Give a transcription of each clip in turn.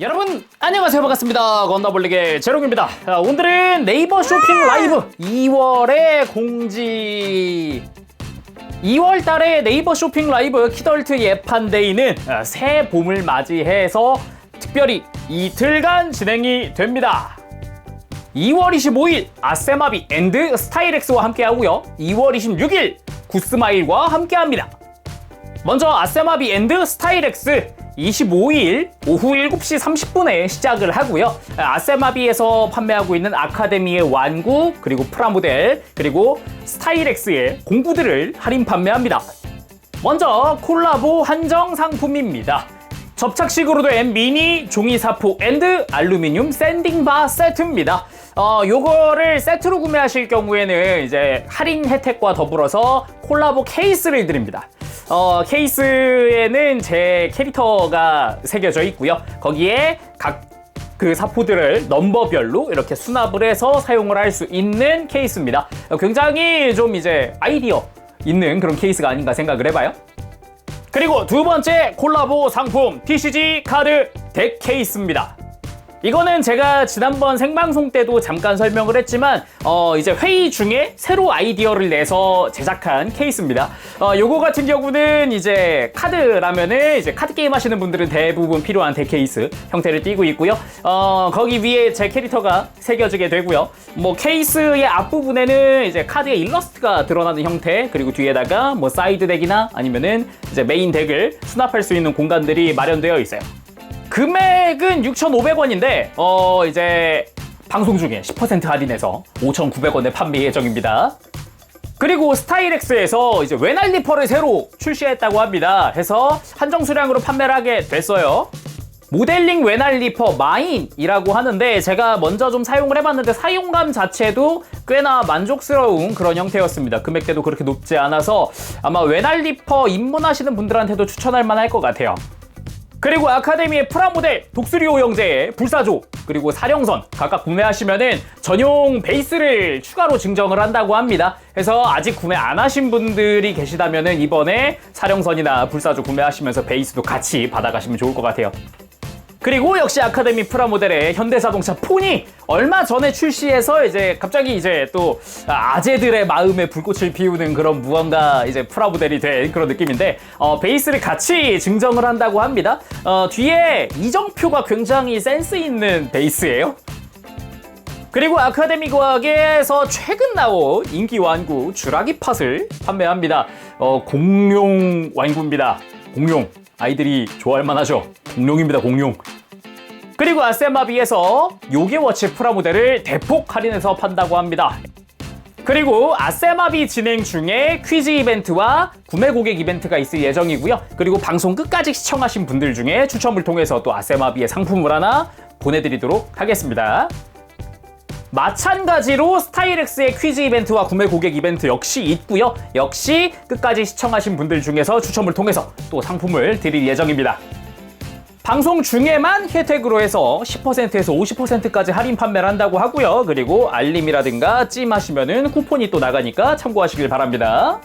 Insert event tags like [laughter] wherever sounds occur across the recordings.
여러분 안녕하세요. 반갑습니다. 건더블릭의 제롱입니다. 자, 오늘은 네이버 쇼핑 라이브 2월의 공지. 2월 달에 네이버 쇼핑 라이브 키덜트 예판데이는 아, 새 봄을 맞이해서 특별히 이틀간 진행이 됩니다. 2월 25일 아세마비 앤드 스타일엑스와 함께 하고요. 2월 26일 구스마일과 함께 합니다. 먼저 아세마비 앤드 스타일엑스 25일 오후 7시 30분에 시작을 하고요. 아세마비에서 판매하고 있는 아카데미의 완구, 그리고 프라모델, 그리고 스타일엑스의 공구들을 할인 판매합니다. 먼저 콜라보 한정 상품입니다. 접착식으로 된 미니 종이 사포 앤드 알루미늄 샌딩바 세트입니다. 어, 요거를 세트로 구매하실 경우에는 이제 할인 혜택과 더불어서 콜라보 케이스를 드립니다. 어, 케이스에는 제 캐릭터가 새겨져 있고요. 거기에 각 그 사포들을 넘버별로 이렇게 수납을 해서 사용을 할 수 있는 케이스입니다. 어, 굉장히 좀 이제 아이디어 있는 그런 케이스가 아닌가 생각을 해봐요. 그리고 두 번째 콜라보 상품 TCG 카드 덱 케이스입니다. 이거는 제가 지난번 생방송 때도 잠깐 설명을 했지만 어 이제 회의 중에 새로 아이디어를 내서 제작한 케이스입니다. 어 요거 같은 경우는 이제 카드라면은 이제 카드 게임 하시는 분들은 대부분 필요한 덱 케이스 형태를 띠고 있고요. 어 거기 위에 제 캐릭터가 새겨지게 되고요. 뭐 케이스의 앞부분에는 이제 카드의 일러스트가 드러나는 형태 그리고 뒤에다가 뭐 사이드 덱이나 아니면은 이제 메인 덱을 수납할 수 있는 공간들이 마련되어 있어요. 금액은 6,500원인데 어 이제 방송 중에 10% 할인해서 5,900원에 판매 예정입니다. 그리고 스타일엑스에서 이제 외날 리퍼를 새로 출시했다고 합니다. 해서 한정 수량으로 판매를 하게 됐어요. 모델링 외날 리퍼 마인이라고 하는데 제가 먼저 좀 사용을 해봤는데 사용감 자체도 꽤나 만족스러운 그런 형태였습니다. 금액대도 그렇게 높지 않아서 아마 외날 리퍼 입문하시는 분들한테도 추천할 만할 것 같아요. 그리고 아카데미의 프라모델 독수리오 형제의 불사조 그리고 사령선 각각 구매하시면은 전용 베이스를 추가로 증정을 한다고 합니다. 그래서 아직 구매 안 하신 분들이 계시다면은 이번에 사령선이나 불사조 구매하시면서 베이스도 같이 받아가시면 좋을 것 같아요. 그리고 역시 아카데미 프라모델의 현대자동차 폰이 얼마 전에 출시해서 이제 갑자기 이제 또 아재들의 마음에 불꽃을 피우는 그런 무언가 이제 프라모델이 된 그런 느낌인데 어, 베이스를 같이 증정을 한다고 합니다. 어, 뒤에 이정표가 굉장히 센스 있는 베이스예요. 그리고 아카데미 과학에서 최근 나온 인기 완구 주라기 팟을 판매합니다. 어, 공룡 완구입니다. 공룡. 아이들이 좋아할 만하죠. 공룡입니다, 공룡. 그리고 아세마비에서 요게워치 프라모델을 대폭 할인해서 판다고 합니다. 그리고 아세마비 진행 중에 퀴즈 이벤트와 구매 고객 이벤트가 있을 예정이고요. 그리고 방송 끝까지 시청하신 분들 중에 추첨을 통해서 또 아세마비의 상품을 하나 보내드리도록 하겠습니다. 마찬가지로 스타일엑스의 퀴즈 이벤트와 구매 고객 이벤트 역시 있고요. 역시 끝까지 시청하신 분들 중에서 추첨을 통해서 또 상품을 드릴 예정입니다. 방송 중에만 혜택으로 해서 10%에서 50%까지 할인 판매를 한다고 하고요. 그리고 알림이라든가 찜하시면은 쿠폰이 또 나가니까 참고하시길 바랍니다.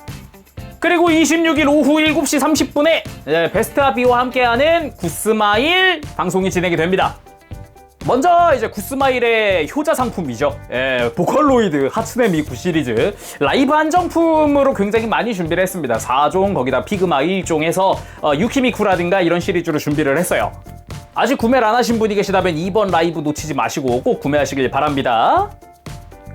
그리고 26일 오후 7시 30분에 베스트 아비와 함께하는 구스마일 방송이 진행이 됩니다. 먼저 이제 구스마일의 효자 상품이죠. 예, 보컬로이드 하츠네 미쿠 시리즈 라이브 한정품으로 굉장히 많이 준비를 했습니다. 4종 거기다 피그마 1종에서 어, 유키미쿠라든가 이런 시리즈로 준비를 했어요. 아직 구매를 안 하신 분이 계시다면 이번 라이브 놓치지 마시고 꼭 구매하시길 바랍니다.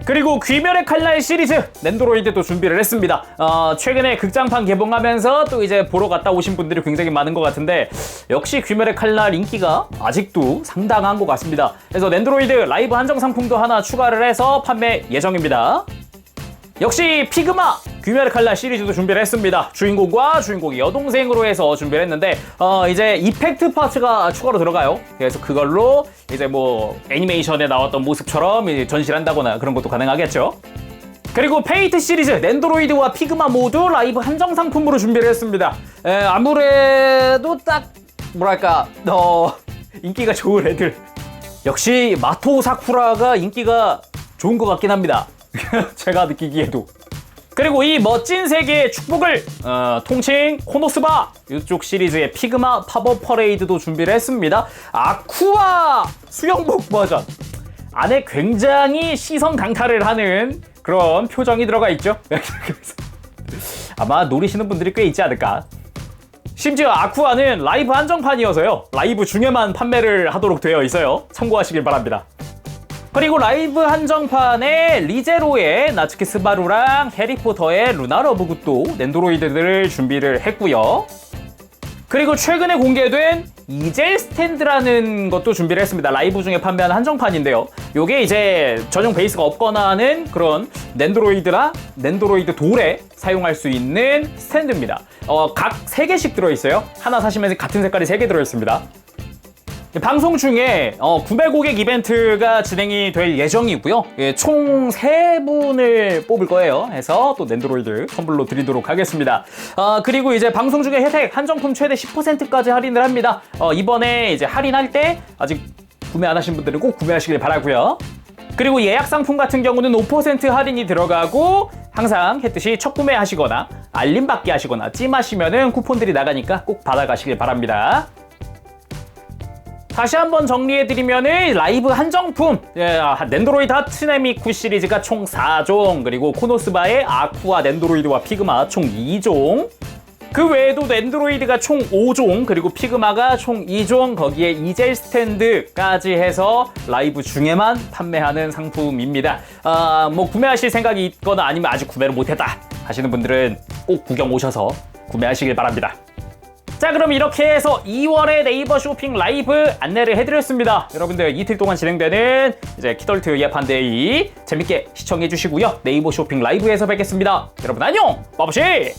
그리고 귀멸의 칼날 시리즈 랜드로이드도 준비를 했습니다. 어, 최근에 극장판 개봉하면서 또 이제 보러 갔다 오신 분들이 굉장히 많은 것 같은데 역시 귀멸의 칼날 인기가 아직도 상당한 것 같습니다. 그래서 랜드로이드 라이브 한정 상품도 하나 추가를 해서 판매 예정입니다. 역시 피그마 귀멸의 칼날 시리즈도 준비를 했습니다. 주인공과 주인공이 여동생으로 해서 준비를 했는데 어 이제 이펙트 파츠가 추가로 들어가요. 그래서 그걸로 이제 뭐 애니메이션에 나왔던 모습처럼 이제 전시를 한다거나 그런 것도 가능하겠죠. 그리고 페이트 시리즈 랜드로이드와 피그마 모두 라이브 한정 상품으로 준비를 했습니다. 에, 아무래도 딱 뭐랄까 어 인기가 좋은 애들 역시 마토 사쿠라가 인기가 좋은 것 같긴 합니다. [laughs] 제가 느끼기에도. 그리고 이 멋진 세계의 축복을 어, 통칭 코노스바 이쪽 시리즈의 피그마 팝업 퍼레이드도 준비를 했습니다. 아쿠아 수영복 버전 안에 굉장히 시선 강탈을 하는 그런 표정이 들어가 있죠. [laughs] 아마 노리시는 분들이 꽤 있지 않을까. 심지어 아쿠아는 라이브 한정판이어서요. 라이브 중에만 판매를 하도록 되어 있어요. 참고하시길 바랍니다. 그리고 라이브 한정판에 리제로의 나츠키 스바루랑 해리포터의 루나 러브굿도 랜드로이드들을 준비를 했고요. 그리고 최근에 공개된 이젤 스탠드라는 것도 준비를 했습니다. 라이브 중에 판매하는 한정판인데요. 요게 이제 전용 베이스가 없거나 하는 그런 랜드로이드나 랜드로이드 돌에 사용할 수 있는 스탠드입니다. 어, 각 3개씩 들어있어요. 하나 사시면 같은 색깔이 3개 들어있습니다. 방송 중에 어, 구매 고객 이벤트가 진행이 될 예정이고요. 예, 총 3분을 뽑을 거예요. 해서 또 랜드로이드 선물로 드리도록 하겠습니다. 어, 그리고 이제 방송 중에 혜택 한정품 최대 10%까지 할인을 합니다. 어, 이번에 이제 할인할 때 아직 구매 안 하신 분들은 꼭 구매하시길 바라고요. 그리고 예약 상품 같은 경우는 5% 할인이 들어가고 항상 했듯이 첫 구매하시거나 알림 받기 하시거나 찜하시면은 쿠폰들이 나가니까 꼭 받아가시길 바랍니다. 다시 한번 정리해드리면은 라이브 한정품. 예, 아, 랜드로이드 하츠네미쿠 시리즈가 총 4종. 그리고 코노스바의 아쿠아 랜드로이드와 피그마 총 2종. 그 외에도 랜드로이드가 총 5종 그리고 피그마가 총 2종. 거기에 이젤 스탠드까지 해서 라이브 중에만 판매하는 상품입니다. 아, 뭐 구매하실 생각이 있거나 아니면 아직 구매를 못했다 하시는 분들은 꼭 구경 오셔서 구매하시길 바랍니다 자 그럼 이렇게 해서 2월의 네이버 쇼핑 라이브 안내를 해드렸습니다. 여러분들 이틀 동안 진행되는 이제 키덜트 예판데이 재밌게 시청해 주시고요. 네이버 쇼핑 라이브에서 뵙겠습니다. 여러분 안녕! 빠버시